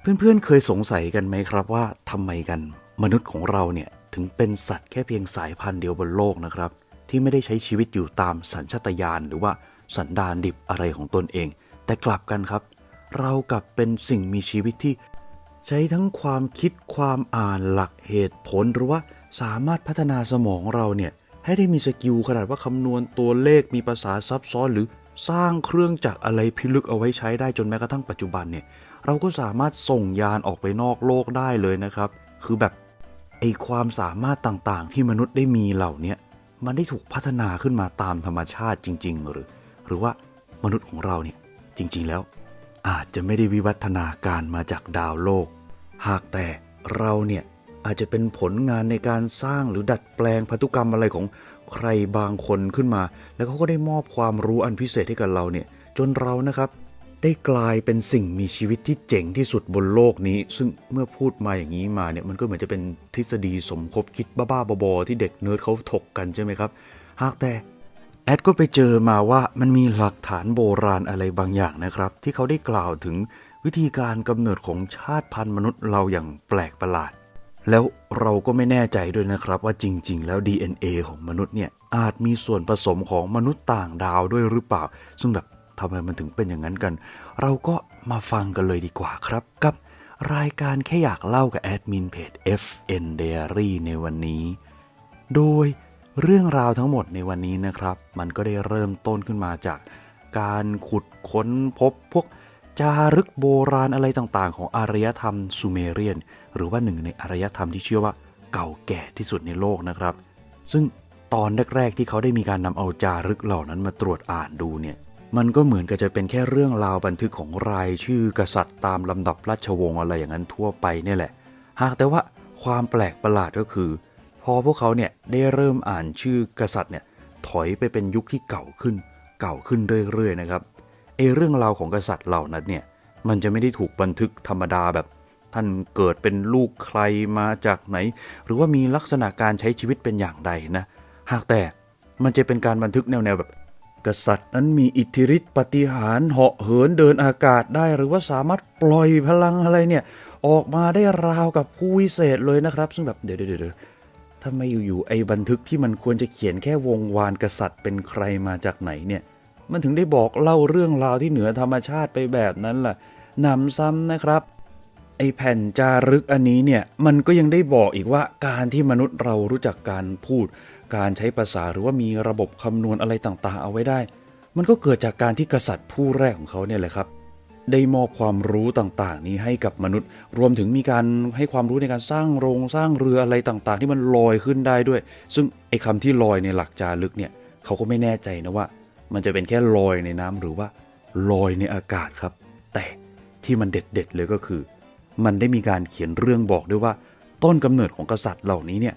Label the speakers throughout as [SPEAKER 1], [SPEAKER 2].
[SPEAKER 1] เพื่อนๆเคยสงสัยกันไหมครับว่าทำไมกัน มนุษย์ของเราเนี่ยถึงเป็นสัตว์แค่เพียงสายพันธุ์เดียวบนโลกนะครับ ที่ไม่ได้ใช้ชีวิตอยู่ตามสัญชาตญาณหรือว่าสันดานดิบอะไรของตนเอง แต่กลับกันครับ เรากลับเป็นสิ่งมีชีวิตที่ ใช้ทั้งความคิดความอ่านหลักเหตุผลหรือว่าสามารถพัฒนาสมองเราเนี่ยให้ได้มีสกิลขนาดว่าคำนวณตัวเลขมีภาษาซับซ้อนหรือสร้างเครื่องจักรอะไรพิลึกเอาไว้ใช้ได้จนแม้กระทั่งปัจจุบันเนี่ย เราก็สามารถส่งยานออกไปนอกโลกได้เลยนะครับ คือแบบไอความสามารถต่างๆ ที่มนุษย์ได้มีเหล่านี้มันได้ถูกพัฒนาขึ้นมาตามธรรมชาติจริง ๆ หรือ หรือว่ามนุษย์ของเราเนี่ยจริง ๆ แล้ว อาจจะไม่ได้วิวัฒนาการมาจากดาวโลก หากแต่เราเนี่ยอาจจะเป็นผลงานในการสร้างหรือดัดแปลงพันธุกรรมอะไรของใครบางคนขึ้นมา แล้วเขาก็ได้มอบความรู้อันพิเศษให้กับเราเนี่ยจนเรานะครับ ได้กลายเป็นสิ่งมีชีวิตที่เจ๋งที่สุดบนโลกนี้ ซึ่งเมื่อพูดมาอย่างนี้มาเนี่ยมันก็เหมือนจะเป็นทฤษฎีสมคบคิดบ้าๆบอๆที่เด็กเนิร์ดเขาถกกันใช่ไหมครับ หากแต่แอดก็ไปเจอมาว่ามันมีหลักฐานโบราณอะไรบางอย่างนะครับ ที่เขาได้กล่าวถึงวิธีการกำเนิดของชาติพันธุ์มนุษย์เราอย่างแปลกประหลาด แล้วเราก็ไม่แน่ใจด้วยนะครับว่าจริง ๆ แล้ว DNA ของมนุษย์เนี่ยอาจมีส่วนผสมของมนุษย์ต่างดาวด้วยหรือเปล่า ซึ่งแบบ ทำไมมันถึงเป็นอย่างนั้นกัน เราก็มาฟังกันเลยดีกว่าครับ กับรายการแค่อยากเล่ากับแอดมินเพจ FN Diary ในวันนี้ โดยเรื่องราวทั้งหมดในวันนี้นะครับ มันก็ได้เริ่มต้นขึ้นมาจากการขุดค้นพบพวกจารึกโบราณอะไรต่างๆ ของอารยธรรมซูเมเรียน หรือว่าหนึ่งในอารยธรรมที่เชื่อว่าเก่าแก่ที่สุดในโลกนะครับ ซึ่งตอนแรกๆที่เขาได้มีการนำเอาจารึกเหล่านั้นมาตรวจอ่านดูเนี่ย มันก็เหมือนกับจะเป็นแค่เรื่องราวบันทึกของรายชื่อกษัตริย์ตามลำดับราชวงศ์อะไรอย่างนั้นทั่วไปนี่แหละ หากแต่ว่าความแปลกประหลาดก็คือ พอพวกเขาเนี่ยได้เริ่มอ่านชื่อกษัตริย์เนี่ยถอยไปเป็นยุคที่เก่าขึ้น เก่าขึ้นเรื่อยๆนะครับไอเรื่องราวของกษัตริย์เหล่านั้นเนี่ยมันจะไม่ได้ถูกบันทึกธรรมดาแบบ ท่านเกิดเป็นลูกใครมาจากไหน หรือว่ามีลักษณะการใช้ชีวิตเป็นอย่างใดนะ หากแต่มันจะเป็นการบันทึกแนวๆแบบ กษัตริย์นั้นมีอิทธิฤทธิปฏิหารเหาะเหินเดินอากาศได้หรือว่าสามารถปล่อยพลังอะไรเนี่ย ออกมาได้ราวกับผู้วิเศษเลยนะครับ ซึ่งแบบเดี๋ยวเดี๋ยวทำไมอยู่ๆไอ้บันทึกที่มันควรจะเขียนแค่วงวานกษัตริย์เป็นใครมาจากไหนเนี่ย มันถึงได้บอกเล่าเรื่องราวที่เหนือธรรมชาติไปแบบนั้นล่ะหนำซ้ำนะครับไอแผ่นจารึกอันนี้เนี่ยมันก็ยังได้บอกอีกว่าการที่มนุษย์เรารู้จักการพูด การใช้ภาษาหรือว่ามีระบบคำนวณอะไรต่างๆ เอาไว้ได้ มันก็เกิดจากการที่กษัตริย์ผู้แรกของเขาเนี่ยแหละครับ ได้มอบความรู้ต่างๆ นี้ให้กับมนุษย์ รวมถึงมีการให้ความรู้ในการสร้างโรงสร้างเรืออะไรต่างๆ ที่มันลอยขึ้นได้ด้วย ซึ่งไอ้คำที่ลอยในหลักจารึกเนี่ยเขาก็ไม่แน่ใจนะว่า มันจะเป็นแค่ลอยในน้ำหรือว่าลอยในอากาศครับ แต่ที่มันเด็ดๆเลยก็คือ มันได้มีการเขียนเรื่องบอกด้วยว่า ต้นกำเนิดของกษัตริย์เหล่านี้เนี่ย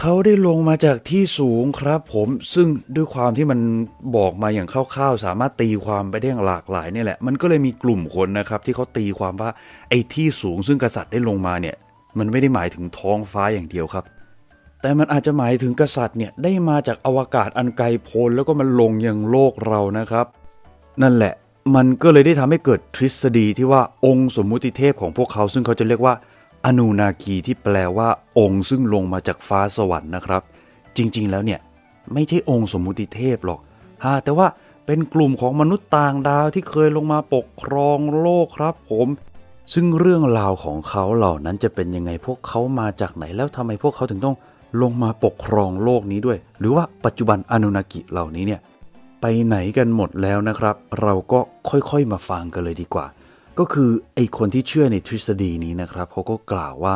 [SPEAKER 1] เขาได้ลงมาจากที่สูงครับผมซึ่งด้วยความที่มันบอกมาอย่างคร่าวๆ สามารถตีความไปได้อย่างหลากหลายนี่แหละ มันก็เลยมีกลุ่มคนนะครับ ที่เขาตีความว่าไอ้ที่สูงซึ่งกษัตริย์ได้ลงมาเนี่ย มันไม่ได้หมายถึงท้องฟ้าอย่างเดียวครับ แต่มันอาจจะหมายถึงกษัตริย์เนี่ยได้มาจากอวกาศอันไกลโพ้นแล้วก็มันลงยังโลกเรานะครับ นั่นแหละมันก็เลยได้ทำให้เกิดทฤษฎีที่ว่าองค์สมมุติเทพของพวกเขาซึ่งเขาจะเรียกว่า อนูนาคีที่แปลว่าองค์ซึ่งลงมาจากฟ้าสวรรค์นะครับ จริงๆแล้วเนี่ย ไม่ใช่องค์สมมุติเทพหรอกฮะแต่ว่าเป็นกลุ่มของมนุษย์ต่างดาวที่เคยลงมาปกครองโลกครับผม ซึ่งเรื่องราวของเขาเหล่านั้นจะเป็นยังไงพวกเขามาจากไหนแล้วทำไมพวกเขาถึงต้องลงมาปกครองโลกนี้ด้วย หรือว่าปัจจุบันอนุนากิเหล่านี้เนี่ยไปไหนกันหมดแล้วนะครับ เราก็ค่อยๆมาฟังกันเลยดีกว่า ก็คือไอคนที่เชื่อในทฤษฎีนี้นะครับเขาก็กล่าวว่า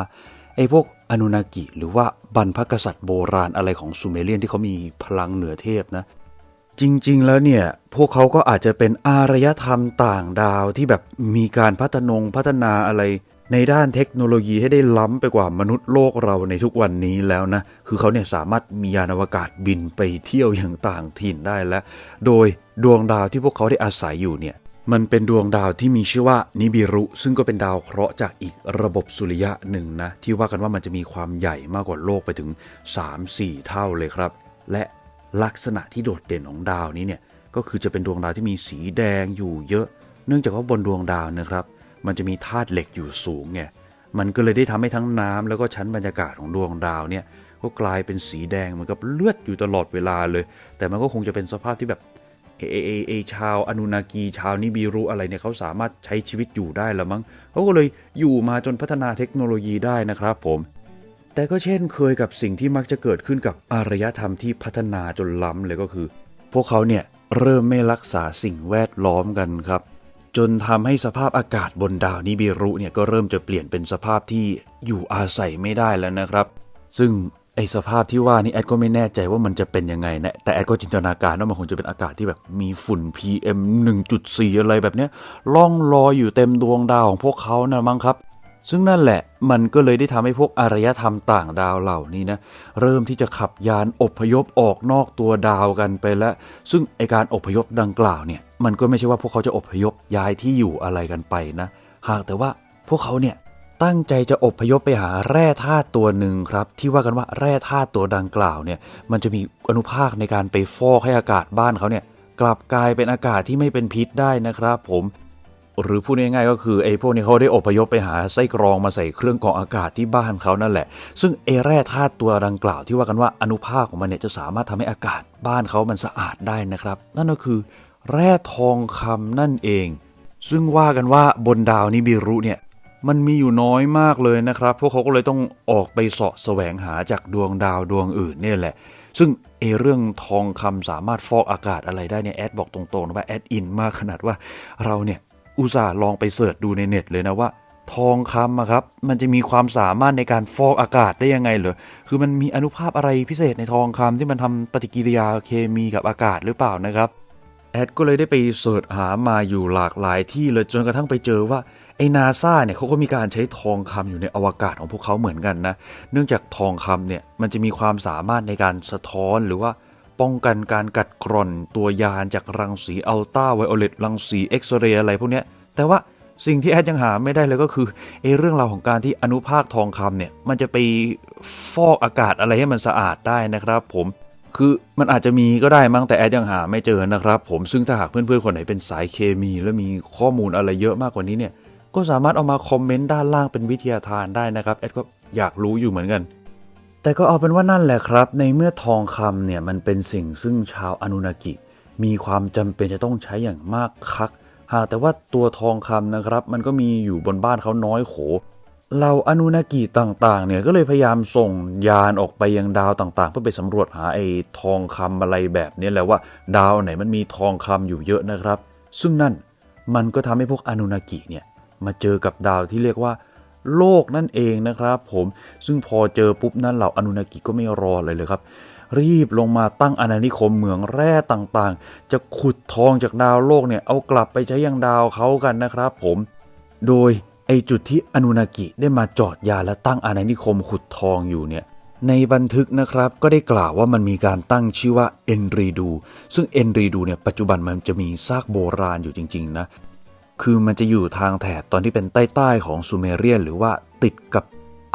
[SPEAKER 1] ไอพวกอนุนากิหรือว่าบรรพกษัตริย์โบราณอะไรของซูเมเรียนที่เขามีพลังเหนือเทพนะ จริงๆแล้วเนี่ย พวกเขาก็อาจจะเป็นอารยธรรมต่างดาวที่แบบมีการพัฒนงพัฒนาอะไรในด้านเทคโนโลยีให้ได้ล้ำไปกว่ามนุษย์โลกเราในทุกวันนี้แล้วนะ คือเขาเนี่ยสามารถมียานอวกาศบินไปเที่ยวอย่างต่างถิ่นได้แล้ว โดยดวงดาวที่พวกเขาได้อาศัยอยู่เนี่ย มันเป็นดวงดาวที่มีชื่อว่านิบิรุ ซึ่งก็เป็นดาวเคราะห์จากอีกระบบสุริยะหนึ่งนะ ที่ว่ากันว่ามันจะมีความใหญ่มากกว่าโลกไปถึง 3-4 เท่าเลยครับ และลักษณะที่โดดเด่นของดาวนี้เนี่ยก็คือจะเป็นดวงดาวที่มีสีแดงอยู่เยอะ เนื่องจากว่าบนดวงดาวนะครับ มันจะมีธาตุเหล็กอยู่สูงไงมันก็เลยได้ทำให้ทั้งน้ำแล้วก็ชั้นบรรยากาศของดวงดาวเนี่ยก็กลายเป็นสีแดงเหมือนกับเลือดอยู่ตลอดเวลาเลย แต่มันก็คงจะเป็นสภาพที่แบบ เอเอเอชาวอนุนากีชาวนิบิรุอะไรเนี่ยเขาสามารถใช้ชีวิตอยู่ได้ละมั้งเขาก็เลยอยู่มาจนพัฒนาเทคโนโลยีได้นะครับผม แต่ก็เช่นเคยกับสิ่งที่มักจะเกิดขึ้นกับอารยธรรมที่พัฒนาจนล้ำเลยก็คือ พวกเขาเนี่ยเริ่มไม่รักษาสิ่งแวดล้อมกันครับ จนทำให้สภาพอากาศบนดาวนิบิรุเนี่ยก็เริ่มจะเปลี่ยนเป็นสภาพที่อยู่อาศัยไม่ได้แล้วนะครับ ซึ่ง ไอสภาพที่ว่านี่แอดก็ไม่แน่ใจว่ามันจะเป็นยังไงนะแต่แอดก็จินตนาการว่ามันคงจะเป็นอากาศที่แบบมีฝุ่น PM 1.4 อะไรแบบเนี้ยล่องลอยอยู่เต็มดวงดาวของพวกเขานะมั้งครับ ซึ่งนั่นแหละมันก็เลยได้ทำให้พวกอารยธรรมต่างดาวเหล่านี้นะเริ่มที่จะขับยานอพยพออกนอกตัวดาวกันไปแล้ว ซึ่งไอการอพยพดังกล่าวเนี่ยมันก็ไม่ใช่ว่าพวกเขาจะอพยพย้ายที่อยู่อะไรกันไปนะ หากแต่ว่าพวกเขาเนี่ย ตั้งใจจะอบพยพไปหาแร่ธาตุตัวหนึ่งครับ ที่ว่ากันว่าแร่ธาตุตัวดังกล่าวเนี่ย มันจะมีอนุภาคในการไปฟอกให้อากาศบ้านเขาเนี่ยกลับกลายเป็นอากาศที่ไม่เป็นพิษได้นะครับ ผมหรือพูดง่ายๆก็คือไอ้พวกนี้เขาได้อพยพไปหาไส้กรองมาใส่เครื่องกรองอากาศที่บ้านเขานั่นแหละ ซึ่งไอ้แร่ธาตุตัวดังกล่าวที่ว่ากันว่าอนุภาคของมันเนี่ยจะสามารถทำให้อากาศบ้านเขามันสะอาดได้นะครับ นั่นก็คือ แร่ทองคำนั่นเอง ซึ่งว่ากันว่าบนดาวนิบิรุเนี่ย มันมีอยู่น้อยมากเลยนะครับ พวกเขาก็เลยต้องออกไปเสาะแสวงหาจากดวงดาวดวงอื่นเนี่ยแหละ ซึ่งเอเรื่องทองคำสามารถฟอกอากาศอะไรได้เนี่ยแอดบอกตรงๆนะว่าแอดอินมากขนาดว่าเราเนี่ยอุตส่าห์ลองไปเสิร์ชดูในเน็ตเลยนะว่า ทองคำอะครับมันจะมีความสามารถในการฟอกอากาศได้ยังไงเหรอคือมันมีอนุภาพอะไรพิเศษในทองคำที่มันทำปฏิกิริยาเคมีกับอากาศหรือเปล่านะครับแอดก็เลยได้ไปเสิร์ชหามาอยู่หลากหลายที่เลยจนกระทั่งไปเจอว่า ไอ้นาซาเนี่ยเขาก็มีการใช้ทองคำอยู่ในอวกาศของพวกเขาเหมือนกันนะ เนื่องจากทองคำเนี่ยมันจะมีความสามารถในการสะท้อนหรือว่าป้องกันการกัดกร่อนตัวยานจากรังสีอัลตราไวโอเลตรังสีเอ็กซเรย์อะไรพวกเนี้ยแต่ว่าสิ่งที่แอดยังหาไม่ได้เลยก็คือไอ้เรื่องราวของการที่อนุภาคทองคำเนี่ยมันจะไปฟอกอากาศอะไรให้มันสะอาดได้นะครับผมคือมันอาจจะมีก็ได้มั้งแต่แอดยังหาไม่เจอนะครับผมซึ่งถ้าหากเพื่อนๆคนไหนเป็นสายเคมี แล้วมีข้อมูลอะไรเยอะมากกว่านี้เนี่ย ก็สามารถเอามาคอมเมนต์ด้านล่างเป็นวิทยาทานได้นะครับแอดก็อยากรู้อยู่เหมือนกัน แต่ก็เอาเป็นว่านั่นแหละครับ ในเมื่อทองคำเนี่ยมันเป็นสิ่งซึ่งชาวอนุนากิ มีความจำเป็นจะต้องใช้อย่างมากคักหากแต่ว่าตัวทองคำนะครับ มันก็มีอยู่บนบ้านเขาน้อยโขเราอนุนากิต่างๆ เนี่ยก็เลยพยายามส่งยานออกไปยังดาวต่างๆ เพื่อไปสำรวจหาไอ้ทองคำอะไรแบบนี้แหละว่า ดาวไหนมันมีทองคำอยู่เยอะนะครับ ซึ่งนั่นมันก็ทำให้พวกอนุนากิเนี่ย มาเจอกับดาวที่เรียกว่า โลกนั่นเองนะครับ ผมซึ่งพอเจอปุ๊บนั้นเหล่าอนุนากิก็ไม่รอเลยเลยครับ รีบลงมาตั้งอาณานิคมเหมืองแร่ต่างๆ จะขุดทองจากดาวโลกเนี่ยเอากลับไปใช้ยังดาวเขากันนะครับ ผม โดยไอจุดที่อนุนากิได้มาจอดยาและตั้งอาณานิคมขุดทองอยู่เนี่ยในบันทึกนะครับก็ได้กล่าวว่ามันมีการตั้งชื่อว่าเอนรีดู ซึ่งเอนรีดูเนี่ยปัจจุบันมันจะมีซากโบราณอยู่จริง ๆ นะ คือมันจะอยู่ทางแถบตอนที่เป็นใต้ๆของซูเมเรียน หรือว่าติดกับ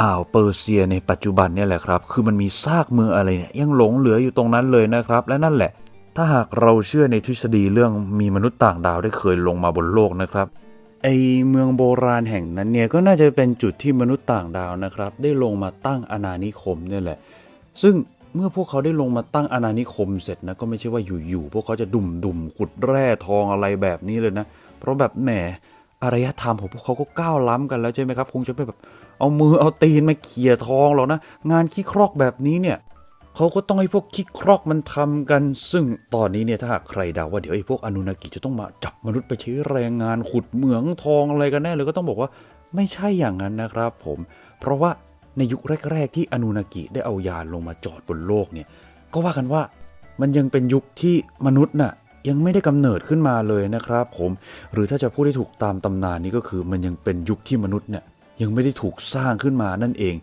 [SPEAKER 1] อ่าวเปอร์เซียในปัจจุบันเนี่ยแหละครับ คือมันมีซากเมืองอะไรเนี่ยยังหลงเหลืออยู่ตรงนั้นเลยนะครับ และนั่นแหละ ถ้าหากเราเชื่อในทฤษฎีเรื่องมีมนุษย์ต่างดาวได้เคยลงมาบนโลกนะครับไอเมืองโบราณแห่งนั้นเนี่ยก็น่าจะเป็นจุดที่มนุษย์ต่างดาวนะครับ ได้ลงมาตั้งอาณานิคมเนี่ยแหละ ซึ่งเมื่อพวกเขาได้ลงมาตั้งอาณานิคมเสร็จนะก็ไม่ใช่ว่าอยู่ๆพวกเขาจะดุ่มดุมๆขุดแร่ทองอะไรแบบนี้เลยนะ เพราะแบบแหมอารยธรรมของพวกเขาก็ก้าวล้ำกันแล้วใช่ไหมครับ คงจะไม่แบบเอามือเอาตีนมาเขี่ยทองหรอกนะ งานขี้ครอกแบบนี้เนี่ยเขาก็ต้องให้พวกขี้ครอกมันทำกัน ซึ่งตอนนี้เนี่ยถ้าหากใครเดาว่าเดี๋ยวไอ้พวกอนุนากิจะต้องมาจับมนุษย์ไปใช้แรงงานขุดเหมืองทองอะไรกันแน่เลยก็ต้องบอกว่าไม่ใช่อย่างนั้นนะครับ ผม เพราะว่าในยุคแรก ๆ ที่อนุนากิได้เอายานลงมาจอดบนโลกเนี่ย ก็ว่ากันว่ามันยังเป็นยุคที่มนุษย์น่ะ ยังไม่ได้กำเนิดขึ้นมาเลยนะครับผม หรือถ้าจะพูดให้ถูกตามตำนานนี้ก็คือมันยังเป็นยุคที่มนุษย์เนี่ยยังไม่ได้ถูกสร้างขึ้นมานั่นเอง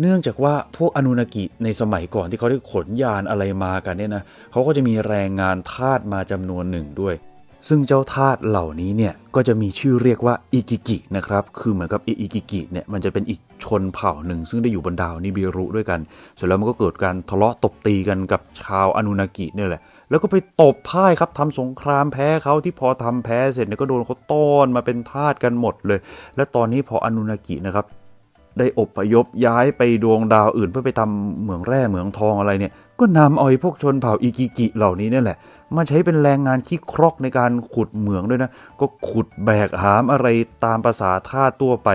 [SPEAKER 1] เนื่องจากว่าพวกอนุนากิในสมัยก่อนที่เขาได้ขนยานอะไรมากันเนี่ยนะเขาก็จะมีแรงงานทาสมาจำนวนหนึ่งด้วย ซึ่งเจ้าธาตุเหล่านี้เนี่ยก็จะมีชื่อเรียกว่าอิกิกินะครับคือเหมือนกับอิกิกิเนี่ยมันจะเป็นอีกชนเผ่าหนึ่ง ซึ่งได้อยู่บนดาวนิบิรุด้วยกันเสร็จแล้วมันก็เกิดการทะเลาะตบตีกันกับชาวอนุนากิเนี่ยแหละ แล้วก็ไปตบพ่ายครับทำสงครามแพ้เขาที่พอทำแพ้เสร็จเนี่ยก็โดนเขาต้อนมาเป็นทาสกันหมดเลย และตอนนี้พออนุนากินะครับได้อพยพย้ายไปดวงดาวอื่นเพื่อไปทำเหมืองแร่เหมืองทองอะไรเนี่ย ก็นำเอาไอ้พวกชนเผ่าอิกิกิเหล่านี้เนี่ยแหละ มาใช้เป็นแรงงานขี้ครอกในการขุดเหมืองด้วยนะ ก็ขุดแบกหามอะไรตามภาษาท่าสตัวไป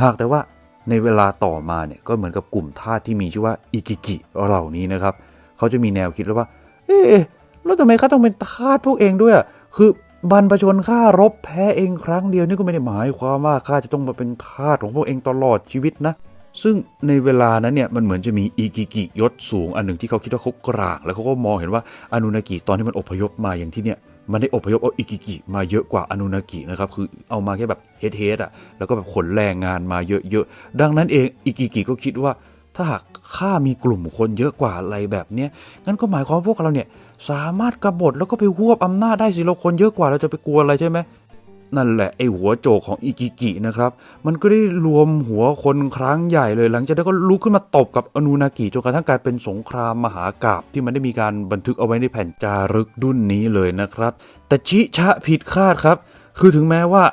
[SPEAKER 1] หากแต่ว่าในเวลาต่อมาเนี่ยก็เหมือนกับกลุ่มทาสที่มีชื่อว่าอิกิกิเหล่านี้นะครับ เขาจะมีแนวคิดแล้วว่า เอ๊ะ แล้วทำไมข้าต้องเป็นทาสพวกเองด้วย คือบรรพชนข้ารบแพ้เองครั้งเดียวนี่ก็ไม่ได้หมายความว่าข้าจะต้องมาเป็นทาสของพวกเองตลอดชีวิตนะ ซึ่งในเวลานั้นเนี่ยมันเหมือนจะมีอีกิกิยศสูงอันหนึ่งที่เขาคิดว่าเขากลาง แล้วเขาก็มองเห็นว่าอนุนากิตอนที่มันอพยพมาอย่างที่เนี่ยมันได้อพยพเอาอิกิกิมาเยอะกว่าอนุนากินะครับคือเอามาแค่แบบเฮดเฮดอะแล้วก็แบบขนแรงงานมาเยอะๆดังนั้นเองอิกิกิก็คิดว่า ถ้าหากข้ามีกลุ่มคนเยอะกว่าอะไรแบบเนี้ยงั้นก็หมายความว่าพวกเราเนี่ยสามารถกบฏแล้วก็ไปรวบอำนาจได้สิเราคนเยอะกว่าเราจะไปกลัวอะไรใช่ไหมนั่นแหละไอหัวโจกของอิกิกินะครับ มันก็ได้รวมหัวคนครั้งใหญ่เลย หลังจากนั้นก็ลุกขึ้นมาตบกับอนูนากิจนกระทั่งกลายเป็นสงครามมหากาบที่มันได้มีการบันทึกเอาไว้ในแผ่นจารึกดุ่นนี้เลยนะครับ แต่ชิชะผิดคาดครับ คือถึงแม้ว่า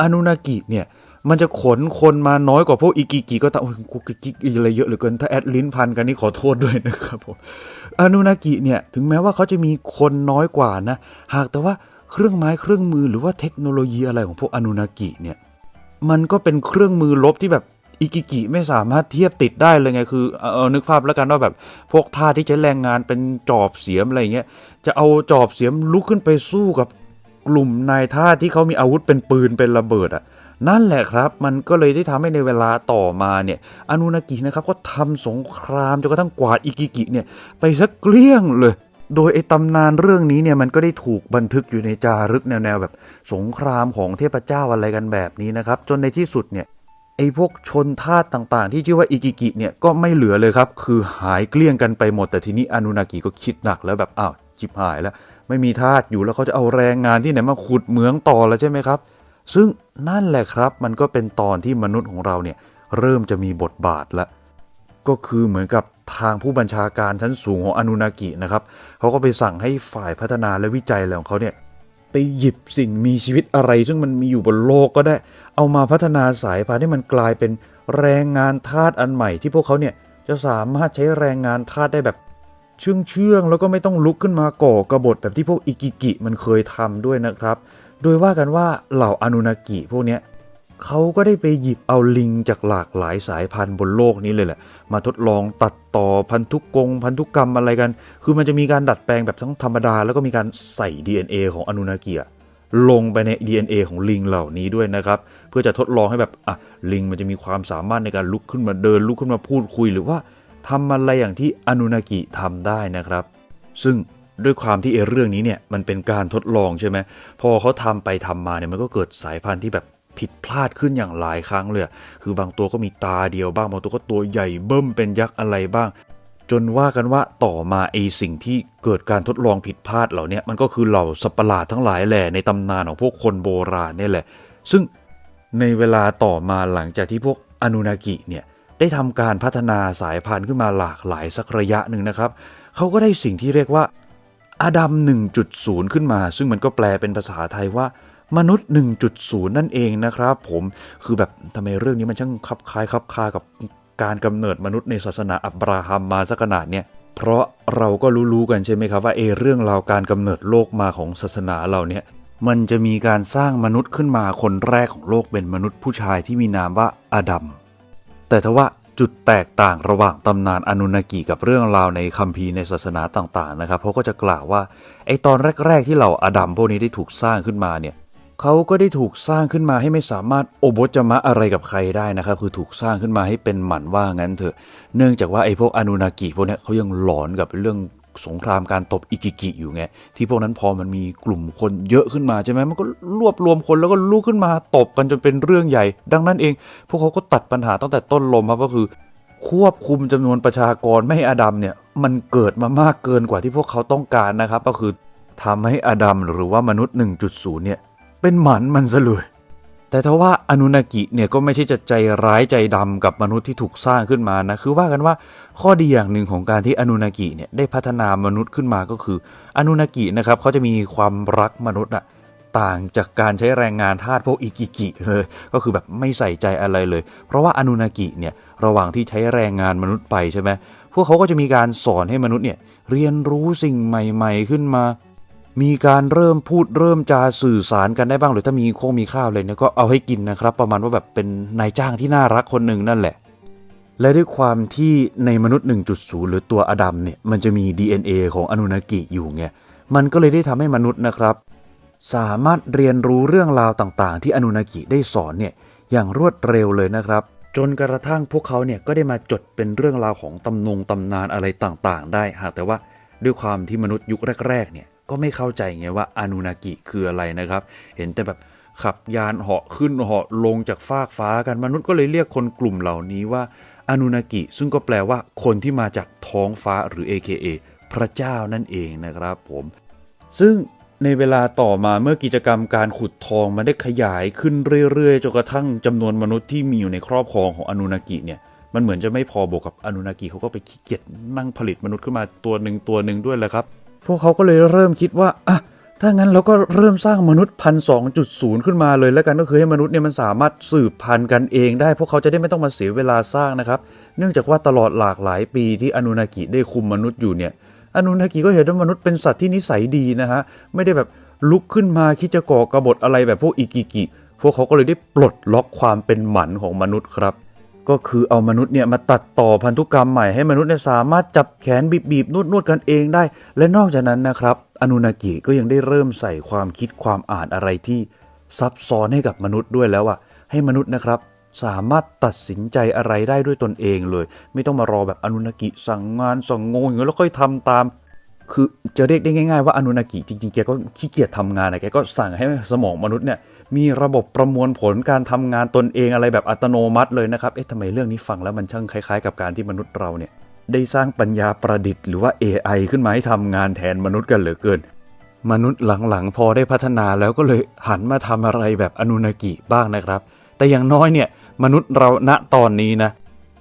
[SPEAKER 1] อนูนากิเนี่ย มันจะขนคนมาน้อยกว่าพวกอิกิกิก็ตามโอ้ยกูกิกิอะไรเยอะเหลือเกิน ถ้าแอดลิ้นพันกันนี่ขอโทษด้วยนะครับผมอนุนากิเนี่ยถึงแม้ว่าเขาจะมีคนน้อยกว่านะ หากแต่ว่าเครื่องไม้เครื่องมือหรือว่าเทคโนโลยีอะไรของพวกอนุนากิเนี่ยมันก็เป็นเครื่องมือลบที่แบบอิกิกิไม่สามารถเทียบติดได้เลยไงคือเอาเอนึกภาพแล้วกันว่าแบบพวกท่าที่ใช้แรงงานเป็นจอบเสียมอะไรเงี้ยจะเอาจอบเสียมลุกขึ้นไปสู้กับกลุ่มนายท่าที่เขามีอาวุธเป็นปืนเป็นระเบิดอะ นั่นแหละครับ มันก็เลยได้ทำให้ในเวลาต่อมาเนี่ยอนุนากินะครับก็ทำสงครามจนกระทั่งกวาดอิกิกิเนี่ยไปสักเกลี้ยงเลย โดยไอ้ตำนานเรื่องนี้เนี่ยมันก็ได้ถูกบันทึกอยู่ในจารึกแนวๆแบบสงครามของเทพเจ้าอะไรกันแบบนี้นะครับ จนในที่สุดเนี่ยไอ้พวกชนทาสต่างๆ ที่ชื่อว่าอิกิกิเนี่ยก็ไม่เหลือเลยครับ คือหายเกลี้ยงกันไปหมดแต่ทีนี้อนุนากิก็คิดหนักแล้วแบบอ้าวจิบหายแล้ว ไม่มีทาสอยู่แล้วเขาจะเอาแรงงานที่ไหนมาขุดเหมืองต่อแล้วใช่ไหมครับ ซึ่งนั่นแหละครับมันก็เป็นตอนที่มนุษย์ของเราเนี่ยเริ่มจะมีบทบาทละก็คือเหมือนกับทางผู้บัญชาการชั้นสูงของอนุนากินะครับเขาก็ไปสั่งให้ฝ่ายพัฒนาและวิจัยอะไรของเขาเนี่ยไปหยิบสิ่งมีชีวิตอะไร ซึ่งมันมีอยู่บนโลกก็ได้ เอามาพัฒนาสายพันธุ์ให้มันกลายเป็นแรงงานทาสอันใหม่ที่พวกเขาเนี่ยจะสามารถใช้แรงงานทาสได้แบบเชื่องเชื่องๆแล้วก็ไม่ต้องลุกขึ้นมาก่อกบฏแบบที่พวกอิกิกิมันเคยทำด้วยนะครับ โดยว่ากันว่าเหล่าอนุนากิพวกเนี้ยเขาก็ได้ไปหยิบเอาลิงจากหลากหลายสายพันธุ์บนโลกนี้เลยแหละ มาทดลองตัดต่อพันธุกง พันธุกรรมอะไรกัน คือมันจะมีการดัดแปลงแบบทั้งธรรมดา แล้วก็มีการใส่ DNA ของอนุนากิลงไปใน DNA ของลิงเหล่านี้ด้วยนะครับ เพื่อจะทดลองให้แบบอะลิงมันจะมีความสามารถในการลุกขึ้นมาเดินลุกขึ้นมาพูดคุย หรือว่าทำอะไรอย่างที่อนุนากิทำได้นะครับ ซึ่ง ด้วยความที่เอเรื่องนี้เนี่ยมันเป็นการทดลองใช่ไหมพอเขาทำไปทำมาเนี่ยมันก็เกิดสายพันธุ์ที่แบบผิดพลาดขึ้นอย่างหลายครั้งเลย คือบางตัวก็มีตาเดียวบ้าง บางตัวก็ตัวใหญ่เบิ่มเป็นยักษ์อะไรบ้าง จนว่ากันว่าต่อมาไอสิ่งที่เกิดการทดลองผิดพลาดเหล่านี้มันก็คือเหล่าสัตว์ประหลาดทั้งหลายแหละในตำนานของพวกคนโบราณนี่แหละ ซึ่งในเวลาต่อมาหลังจากที่พวกอนุนากิเนี่ยได้ทำการพัฒนาสายพันธุ์ขึ้นมาหลากหลายสักระยะหนึ่งนะครับ เขาก็ได้สิ่งที่เรียกว่า อดัม 1.0 ขึ้นมา ซึ่งมันก็แปลเป็นภาษาไทยว่ามนุษย์ 1.0 นั่นเองนะครับผมคือแบบทำไมเรื่องนี้มันช่างคลับคล้ายคลับคากับการกำเนิดมนุษย์ในศาสนาอับราฮัมมาสักขนาดเนี้ยเพราะเราก็รู้ๆกันใช่ไหมครับว่าเอเรื่องราวการกำเนิดโลกมาของศาสนาเราเนี่ยมันจะมีการสร้างมนุษย์ขึ้นมาคนแรกของโลกเป็นมนุษย์ผู้ชายที่มีนามว่าอาดัมแต่ทว่า จุดแตกต่างระหว่างตำนานอนุนากิกับเรื่องราวในคัมภีร์ในศาสนาต่างๆนะครับเขาก็จะกล่าวว่าไอตอนแรก ๆ ที่เหล่าอาดัมพวกนี้ได้ถูกสร้างขึ้นมาเนี่ยเขาก็ได้ถูกสร้างขึ้นมาให้ไม่สามารถโอบจมะอะไรกับใครได้นะครับคือถูกสร้างขึ้นมาให้เป็นหมันว่างั้นเถอะ เนื่องจากว่าไอพวกอนุนากิพวกนี้เขายังหลอนกับเรื่อง สงครามการตบอิกิกิอยู่ไงที่พวกนั้นพอมันมีกลุ่มคนเยอะขึ้นมาใช่ไหมมันก็รวบรวมคนแล้วก็ลุกขึ้นมาตบกันจนเป็นเรื่องใหญ่ ดังนั้นเอง พวกเขาก็ตัดปัญหาตั้งแต่ต้นลมครับก็คือ ควบคุมจำนวนประชากรไม่ให้อดัมเนี่ยมันเกิดมามากเกินกว่าที่พวกเขาต้องการนะครับ ก็คือทำให้อดัมหรือว่ามนุษย์ 1.0 เนี่ยเป็นหมันมันซะเลย แต่ทว่าอนุนากิเนี่ยก็ไม่ใช่จะใจร้ายใจดำกับมนุษย์ที่ถูกสร้างขึ้นมานะคือว่ากันว่าข้อดีอย่างหนึ่งของการที่อนุนากิเนี่ยได้พัฒนามนุษย์ขึ้นมาก็คือ อนุนากินะครับเขาจะมีความรักมนุษย์อะต่างจากการใช้แรงงานทาสพวกอิกิกิเลยก็คือแบบไม่ใส่ใจอะไรเลย เพราะว่าอนุนากิเนี่ยระหว่างที่ใช้แรงงานมนุษย์ไปใช่ไหมพวกเขาก็จะมีการสอนให้มนุษย์เนี่ยเรียนรู้สิ่งใหม่ ๆ ขึ้นมา มีการเริ่มพูดเริ่มจาสื่อสารกันได้บ้างหรือถ้ามีโคงมีข้าวเลยเนี่ยก็เอาให้กินนะครับ ประมาณว่าแบบเป็นนายจ้างที่น่ารักคนหนึ่งนั่นแหละ และด้วยความที่ในมนุษย์ 1.0 หรือตัวอดัมเนี่ยมันจะมี DNA ของอนุนากิอยู่ไงมันก็เลยได้ทำให้มนุษย์นะครับ สามารถเรียนรู้เรื่องราวต่างๆ ที่อนุนากิได้สอนเนี่ยอย่างรวดเร็วเลยนะครับ จนกระทั่งพวกเขาเนี่ยก็ได้มาจดเป็นเรื่องราวของตำนงตำนานอะไรต่างๆ ได้หากแต่ว่าด้วยความที่มนุษย์ยุคแรกๆเนี่ย ก็ไม่เข้าใจไงว่าอนุนากิคืออะไรนะครับ เห็นแต่แบบขับยานเหาะขึ้นเหาะลงจากฟากฟ้ากันมนุษย์ก็เลยเรียกคนกลุ่มเหล่านี้ว่าอนุนากิ ซึ่งก็แปลว่าคนที่มาจากท้องฟ้าหรือ AKA พระเจ้านั่นเองนะครับผม ซึ่งในเวลาต่อมาเมื่อกิจกรรมการขุดทองมันได้ขยายขึ้นเรื่อยๆจนกระทั่งจำนวนมนุษย์ที่มีอยู่ในครอบครองของอนุนากิเนี่ยมันเหมือนจะไม่พอบวกกับอนุนากิเขาก็ไปขี้เกียจนั่งผลิตมนุษย์ขึ้นมาตัวหนึ่งตัวหนึ่งด้วยแหละครับ พวกเขาก็เลยเริ่มคิดว่าอะถ้างั้นเราก็เริ่มสร้างมนุษย์พันสองจุดศูนย์ขึ้นมาเลย แล้วกันก็คือให้มนุษย์เนี่ยมันสามารถสืบพันธุ์กันเองได้ พวกเขาจะได้ไม่ต้องมาเสียเวลาสร้างนะครับ เนื่องจากว่าตลอดหลากหลายปีที่อนุนากิได้คุมมนุษย์อยู่เนี่ยอนุนากิก็เห็นว่ามนุษย์เป็นสัตว์ที่นิสัยดีนะฮะไม่ได้แบบลุกขึ้นมาคิดจะก่อกรบฏอะไรแบบพวกอิกิกิ พวกเขาก็เลยได้ปลดล็อกความเป็นหมันของมนุษย์ครับ ก็คือเอามนุษย์เนี่ยมาตัดต่อพันธุกรรมใหม่ให้มนุษย์เนี่ยสามารถจับแขนบีบบีบนวดนวดกันเองได้ และนอกจากนั้นนะครับอนุนากิก็ยังได้เริ่มใส่ความคิดความอ่านอะไรที่ซับซ้อนให้กับมนุษย์ด้วยแล้วอะให้มนุษย์นะครับสามารถตัดสินใจอะไรได้ด้วยตนเองเลย ไม่ต้องมารอแบบอนุนากิสั่งงานสั่งงงอย่างนี้แล้วค่อยทำตาม คือจะเรียกได้ง่าย ๆ ว่าอนุนากิจริงๆแกก็ขี้เกียจทำงานนะแกก็สั่งให้สมองมนุษย์เนี่ย มีระบบประมวลผลการทำงานตนเองอะไรแบบอัตโนมัติเลยนะครับ เอ๊ะทำไมเรื่องนี้ฟังแล้วมันช่างคล้ายๆ กับการที่มนุษย์เราเนี่ยได้สร้างปัญญาประดิษฐ์หรือว่า AI ขึ้นมาให้ทำงานแทนมนุษย์กันเหลือเกิน มนุษย์หลังๆ พอได้พัฒนาแล้วก็เลยหันมาทำอะไรแบบอนุนากิบ้างนะครับ แต่อย่างน้อยเนี่ยมนุษย์เราณตอนนี้นะ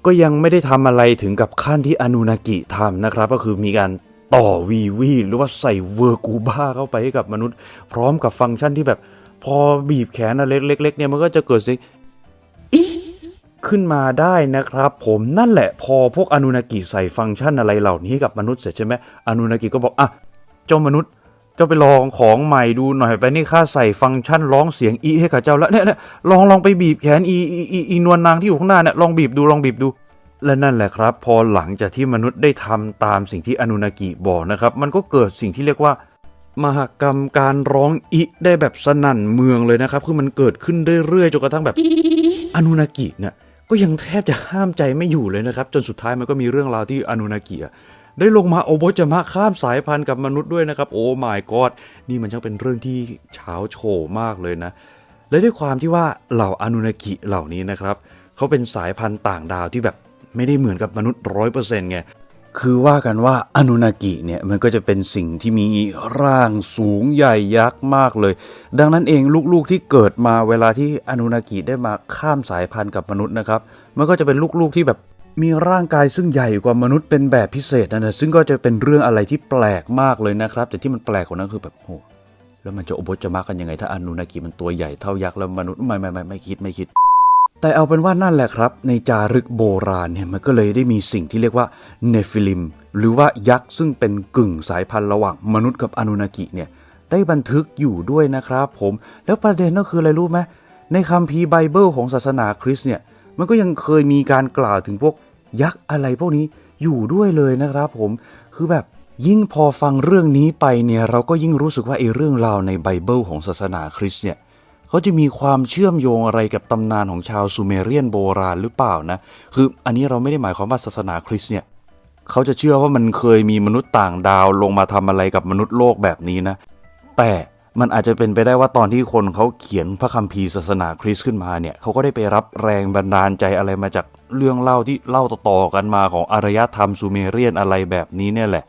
[SPEAKER 1] ก็ยังไม่ได้ทำอะไรถึงกับขั้นที่อนุนากิทำนะครับ ก็คือมีการต่อวีวีหรือว่าใส่เวอร์กูบ้าเข้าไปให้กับมนุษย์ พร้อมกับฟังก์ชันที่แบบ พอบีบแขนอะไรเล็กๆเนี่ยมันก็จะเกิดเสียงอีขึ้นมาได้นะครับ ผมนั่นแหละพอพวกอนุนากิใส่ฟังก์ชันอะไรเหล่านี้กับมนุษย์เสร็จใช่ไหมอนุนากิก็บอกอะเจ้ามนุษย์เจ้าไปลองของใหม่ดูหน่อยไปนี่ข้าใส่ฟังก์ชันร้องเสียงอีให้กับเจ้าแล้วเนี่ยเนี่ยลองลองไปบีบแขนอีอีอีอีนวลนางที่อยู่ข้างหน้าเนี่ยลองบีบดูลองบีบดู และนั่นแหละครับ พอหลังจากที่มนุษย์ได้ทำตามสิ่งที่อนุนากิบอกนะครับ มันก็เกิดสิ่งที่เรียกว่า มหกรรมการร้องอิได้แบบสนั่นเมืองเลยนะครับ คือมันเกิดขึ้นเรื่อยๆจนกระทั่งแบบอนุนากิเนี่ยก็ยังแทบจะห้ามใจไม่อยู่เลยนะครับ จนสุดท้ายมันก็มีเรื่องราวที่อนุนากิอะได้ลงมาโอโบจะมาข้ามสายพันธุ์กับมนุษย์ด้วยนะครับ โอ้ my god นี่มันช่างเป็นเรื่องที่เช้าโชว์มากเลยนะ และด้วยความที่ว่าเหล่าอนุนากิเหล่านี้นะครับเขาเป็นสายพันธุ์ต่างดาวที่แบบไม่ได้เหมือนกับมนุษย์ร้อยเปอร์เซ็นต์ไง คือว่ากันว่าอนุนากิเนี่ยมันก็จะเป็นสิ่งที่มีร่างสูงใหญ่ยักษ์มากเลย ดังนั้นเองลูกๆที่เกิดมาเวลาที่อนุนากิได้มาข้ามสายพันธุ์กับมนุษย์นะครับ มันก็จะเป็นลูกๆที่แบบมีร่างกายซึ่งใหญ่กว่ามนุษย์เป็นแบบพิเศษนะนะซึ่งก็จะเป็นเรื่องอะไรที่แปลกมากเลยนะครับ แต่ที่มันแปลกกว่านั้นคือแบบโหแล้วมันจะอบจะมากันยังไงถ้าอนุนากิมันตัวใหญ่เท่ายักษ์แล้วมนุษย์ไม่ไม่ไม่ไม่คิดไม่คิด แต่เอาเป็นว่านั่นแหละครับ ในจารึกโบราณเนี่ยมันก็เลยได้มีสิ่งที่เรียกว่าเนฟิลิม หรือว่ายักษ์ซึ่งเป็นกึ่งสายพันธุ์ระหว่างมนุษย์กับอนุนากิเนี่ยได้บันทึกอยู่ด้วยนะครับผมแล้วประเด็นก็คืออะไรรู้ไหมในคัมภีร์ไบเบิลของศาสนาคริสต์เนี่ยมันก็ยังเคยมีการกล่าวถึงพวกยักษ์อะไรพวกนี้อยู่ด้วยเลยนะครับผมคือแบบยิ่งพอฟังเรื่องนี้ไปเนี่ยเราก็ยิ่งรู้สึกว่าไอ้เรื่องราวในไบเบิลของศาสนาคริสต์เนี่ย เขาจะมีความเชื่อมโยงอะไรกับตำนานของชาวซูเมเรียนโบราณหรือเปล่านะ คืออันนี้เราไม่ได้หมายความว่าศาสนาคริสต์เนี่ยเขาจะเชื่อว่ามันเคยมีมนุษย์ต่างดาวลงมาทำอะไรกับมนุษย์โลกแบบนี้นะ แต่มันอาจจะเป็นไปได้ว่าตอนที่คนเขาเขียนพระคัมภีร์ศาสนาคริสต์ขึ้นมาเนี่ยเขาก็ได้ไปรับแรงบันดาลใจอะไรมาจากเรื่องเล่าที่เล่าต่อๆกันมาของอารยธรรมซูเมเรียนอะไรแบบนี้เนี่ยแหละ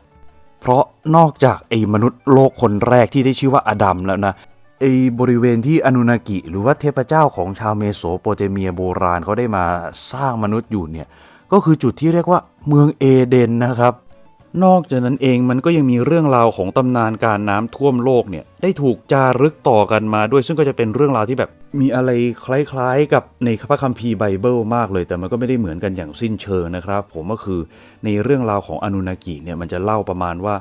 [SPEAKER 1] เพราะนอกจากไอ้มนุษย์โลกคนแรกที่ได้ชื่อว่าอดัมแล้วนะ ไอ้บริเวณที่อนุนากิ หรือว่าเทพเจ้าของชาวเมโสโปเตเมียโบราณเขาได้มาสร้างมนุษย์อยู่เนี่ยก็คือจุดที่เรียกว่าเมืองเอเดนนะครับ นอกจากนั้นเองมันก็ยังมีเรื่องราวของตำนานการน้ำท่วมโลกเนี่ยได้ถูกจารึกต่อกันมาด้วย ซึ่งก็จะเป็นเรื่องราวที่แบบมีอะไรคล้ายๆ กับในพระคัมภีร์ไบเบิลมากเลย แต่มันก็ไม่ได้เหมือนกันอย่างสิ้นเชิงนะครับ ผมก็คือในเรื่องราวของอนุนากิเนี่ยมันจะเล่าประมาณว่า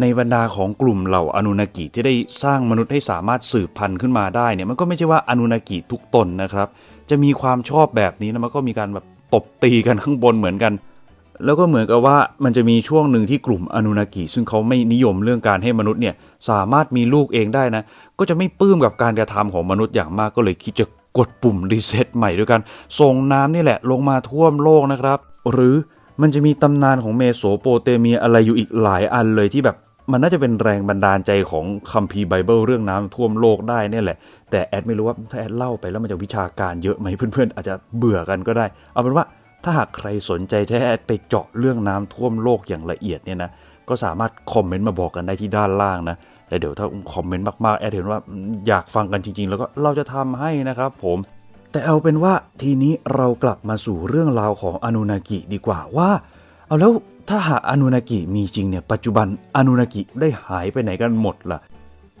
[SPEAKER 1] ในบรรดาของกลุ่มเหล่าอนุนากิที่ได้สร้างมนุษย์ให้สามารถสืบพันธุ์ขึ้นมาได้เนี่ยมันก็ไม่ใช่ว่าอนุนากิทุกตนนะครับ จะมีความชอบแบบนี้แล้วมันก็มีการแบบตบตีกันข้างบนเหมือนกัน แล้วก็เหมือนกับว่ามันจะมีช่วงหนึ่งที่กลุ่มอนุนากิซึ่งเขาไม่นิยมเรื่องการให้มนุษย์เนี่ยสามารถมีลูกเองได้นะ ก็จะไม่ปลื้มกับการกระทำของมนุษย์อย่างมากก็เลยคิดจะกดปุ่มรีเซ็ตใหม่ด้วยกันส่งน้ำนี่แหละลงมาท่วมโลกนะครับ หรือ มันจะมีตำนานของเมโสโปเตเมียอะไรอยู่อีกหลายอันเลยที่แบบมันน่าจะเป็นแรงบันดาลใจของคัมภีร์ไบเบิลเรื่องน้ำท่วมโลกได้เนี่ยแหละ แต่แอดไม่รู้ว่าถ้าแอดเล่าไปแล้วมันจะวิชาการเยอะไหมเพื่อนๆ อาจจะเบื่อกันก็ได้ เอาเป็นว่าถ้าหากใครสนใจจะให้แอดไปเจาะเรื่องน้ำท่วมโลกอย่างละเอียดเนี่ยนะก็สามารถคอมเมนต์มาบอกกันได้ที่ด้านล่างนะแต่เดี๋ยวถ้าคอมเมนต์มากๆแอดเห็นว่าอยากฟังกันจริง ๆ แล้วก็เราจะทำให้นะครับผม แต่เอาเป็นว่าทีนี้เรากลับมาสู่เรื่องราวของอนุนากิดีกว่าว่า เอาแล้วถ้าหากอนุนากิมีจริงเนี่ย ปัจจุบันอนุนากิได้หายไปไหนกันหมดล่ะ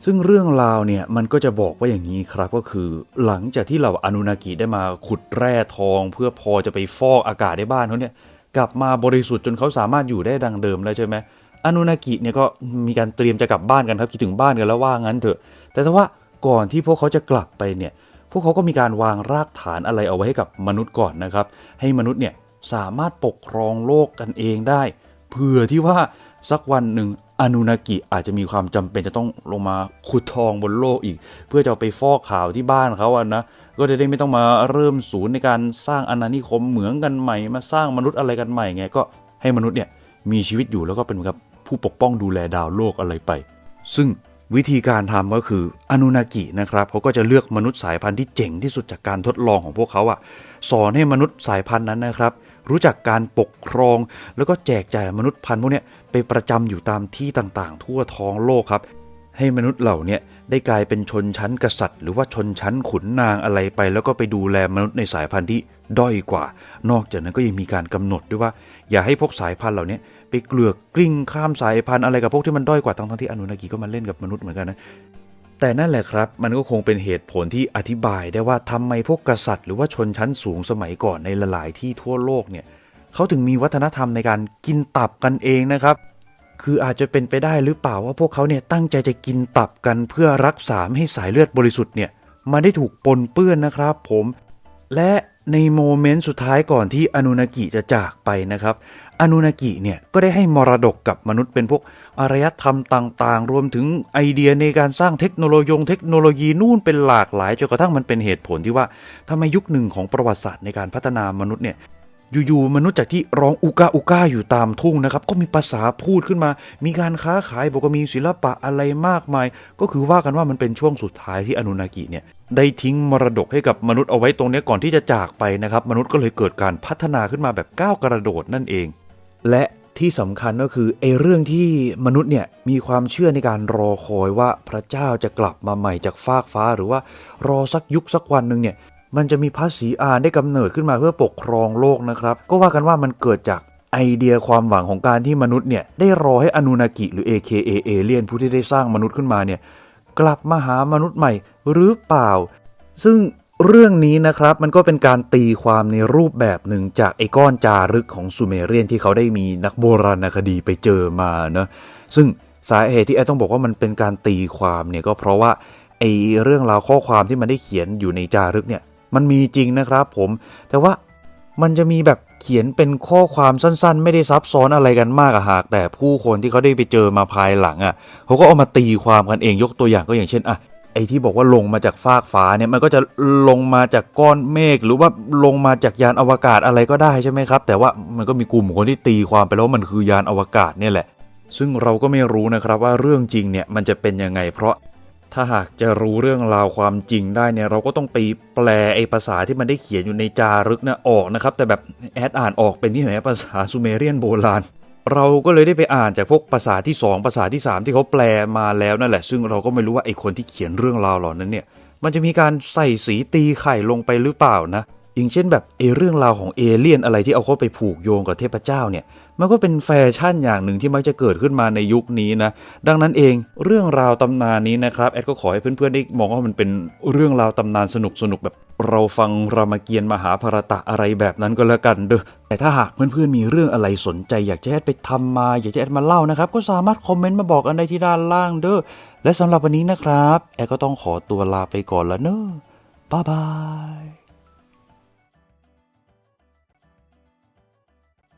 [SPEAKER 1] ซึ่งเรื่องราวเนี่ยมันก็จะบอกว่าอย่างนี้ครับก็คือ หลังจากที่เหล่าอนุนากิได้มาขุดแร่ทอง เพื่อพอจะไปฟอกอากาศในบ้านเขาเนี่ยกลับมาบริสุทธิ์จนเขาสามารถอยู่ได้ดังเดิมแล้วใช่ไหมอนุนากิเนี่ยก็มีการเตรียมจะกลับบ้านกันครับคิดถึงบ้านกันแล้วว่างั้นเถอะ แต่ถ้าว่าก่อนที่พวกเขาจะกลับไปเนี่ย วกเขาก็มีการวางรากฐานอะไรเอาไว้ให้กับมนุษย์ก่อนนะครับ ให้มนุษย์เนี่ยสามารถปกครองโลกกันเองได้ เผื่อที่ว่าสักวันหนึ่งอนุนากิอาจจะมีความจำเป็นจะต้องลงมาขุดทองบนโลกอีก เพื่อจะไปฟอกข่าวที่บ้านเขาอะนะก็จะได้ไม่ต้องมาเริ่มศูนย์ในการสร้างอาณานิคมเหมืองกันใหม่ มาสร้างมนุษย์อะไรกันใหม่ไงก็ให้มนุษย์เนี่ยมีชีวิตอยู่แล้วก็เป็นเหมือนกับผู้ปกป้องดูแลดาวโลกอะไรไป ซึ่ง วิธีการทำก็คืออนุนากินะครับเขาก็จะเลือกมนุษย์สายพันธุ์ที่เจ๋งที่สุดจากการทดลองของพวกเขาอะสอนให้มนุษย์สายพันธุ์นั้นนะครับ รู้จักการปกครอง แล้วก็แจกจ่ายมนุษย์พันธุ์พวกเนี้ยไปประจำอยู่ตามที่ต่างๆ ทั่วท้องโลกครับ ให้มนุษย์เหล่าเนี้ยได้กลายเป็นชนชั้นกษัตริย์ หรือว่าชนชั้นขุนนางอะไรไป แล้วก็ไปดูแลมนุษย์ในสายพันธุ์ที่ด้อยกว่า นอกจากนั้นก็ยังมีการกำหนดด้วยว่า อย่าให้พวกสายพันธุ์เหล่านี้ ไปเกลือกกลิ้งข้ามสายพันธุ์อะไรกับพวกที่มันด้อยกว่าทั้งที่อนุนากิก็มาเล่นกับมนุษย์เหมือนกันนะแต่นั่นแหละครับ มันก็คงเป็นเหตุผลที่อธิบายได้ว่าทำไมพวกกษัตริย์หรือว่าชนชั้นสูงสมัยก่อนในหลายๆที่ทั่วโลกเนี่ยเขาถึงมีวัฒนธรรมในการกินตับกันเองนะครับ คืออาจจะเป็นไปได้หรือเปล่าว่าพวกเขาเนี่ยตั้งใจจะกินตับกันเพื่อรักษาให้สายเลือดบริสุทธิ์เนี่ยมันได้ถูกปนเปื้อนนะครับ ผม และ ในโมเมนต์สุดท้ายก่อนที่อนุนากิจะจากไปนะครับอนุนากิเนี่ยก็ได้ให้มรดกกับมนุษย์เป็นพวกอารยธรรมต่างๆ รวมถึงไอเดียในการสร้างเทคโนโลยีเทคโนโลยีนู่นเป็นหลากหลายจนกระทั่งมันเป็นเหตุผลที่ว่าทำไมยุคหนึ่งของประวัติศาสตร์ในการพัฒนามนุษย์เนี่ยอยู่ๆมนุษย์จากที่ร้องอุกาอุกาอยู่ตามทุ่งนะครับ ก็มีภาษาพูดขึ้นมา มีการค้าขายบอกว่ามีศิลปะอะไรมากมาย ก็คือว่ากันว่ามันเป็นช่วงสุดท้ายที่อนุนากิเนี่ย ได้ทิ้งมรดกให้กับมนุษย์เอาไว้ตรงนี้ก่อนที่จะจากไปนะครับ มนุษย์ก็เลยเกิดการพัฒนาขึ้นมาแบบก้าวกระโดดนั่นเอง และที่สำคัญก็คือไอ้เรื่องที่มนุษย์เนี่ยมีความเชื่อในการรอคอยว่าพระเจ้าจะกลับมาใหม่จากฟากฟ้า หรือว่ารอสักยุคสักวันหนึ่งเนี่ยมันจะมีพระศรีอานได้กำเนิดขึ้นมาเพื่อปกครองโลกนะครับ ก็ว่ากันว่ามันเกิดจากไอเดียความหวังของการที่มนุษย์เนี่ยได้รอให้อนุนากิหรือ AKA เอเลียนผู้ที่ได้สร้างมนุษย์ขึ้นมาเนี่ย กลับมาหามนุษย์ใหม่หรือเปล่า ซึ่งเรื่องนี้นะครับมันก็เป็นการตีความในรูปแบบหนึ่งจากไอ้ก้อนจารึกของซูเมเรียนที่เขาได้มีนักโบราณคดีไปเจอมาเนะซึ่งสาเหตุที่แอดต้องบอกว่ามันเป็นการตีความเนี่ยก็เพราะว่าไอ้เรื่องราวข้อความที่มันได้เขียนอยู่ในจารึกเนี่ยมันมีจริงนะครับผม แต่ว่า มันจะมีแบบเขียนเป็นข้อความสั้นๆ ไม่ได้ซับซ้อนอะไรกันมากอะหาก แต่ผู้คนที่เขาได้ไปเจอมาภายหลังอะเขาก็เอามาตีความกันเองยกตัวอย่างก็อย่างเช่นอะไอ้ที่บอกว่าลงมาจากฟากฟ้าเนี่ยมันก็จะลงมาจากก้อนเมฆหรือว่าลงมาจากยานอวกาศอะไรก็ได้ใช่ไหมครับ แต่ว่ามันก็มีกลุ่มคนที่ตีความไปแล้วว่ามันคือยานอวกาศเนี่ยแหละ ซึ่งเราก็ไม่รู้นะครับว่าเรื่องจริงเนี่ยมันจะเป็นยังไงเพราะ ถ้าหากจะรู้เรื่องราวความจริงได้เนี่ยเราก็ต้องไปแปลไอ้ภาษาที่มันได้เขียนอยู่ในจารึกนะออกนะครับ แต่แบบแอดอ่านออกเป็นที่ไหนภาษาซูเมเรียนโบราณ เราก็เลยได้ไปอ่านจากพวกภาษาที่ 2 ภาษาที่ 3 ที่เขาแปลมาแล้วนั่นแหละ ซึ่งเราก็ไม่รู้ว่าไอ้คนที่เขียนเรื่องราวเหล่านั้นเนี่ยมันจะมีการใส่สีตีไข่ลงไปหรือเปล่านะอย่างเช่นแบบเอเรื่องราวของเอเลี่ยนอะไรที่เอาเข้าไปผูกโยงกับเทพเจ้าเนี่ย มันก็เป็นแฟชั่นอย่างหนึ่งที่มักจะเกิดขึ้นมาในยุคนี้นะ ดังนั้นเองเรื่องราวตำนานนี้นะครับแอดก็ขอให้เพื่อนๆได้มองว่ามันเป็นเรื่องราวตำนานสนุกๆแบบ เราฟังรามเกียรติ์มหาภารตะอะไรแบบนั้นก็แล้วกันเด้อแต่ถ้าหากเพื่อนๆมีเรื่องอะไรสนใจ อยากจะแอดไปทำมา อยากจะแอดมาเล่านะครับก็สามารถคอมเมนต์มาบอกกันได้ที่ด้านล่างเด้อและสำหรับวันนี้นะครับแอดก็ต้องขอตัวลาไปก่อนแล้วเนอะบ๊ายบาย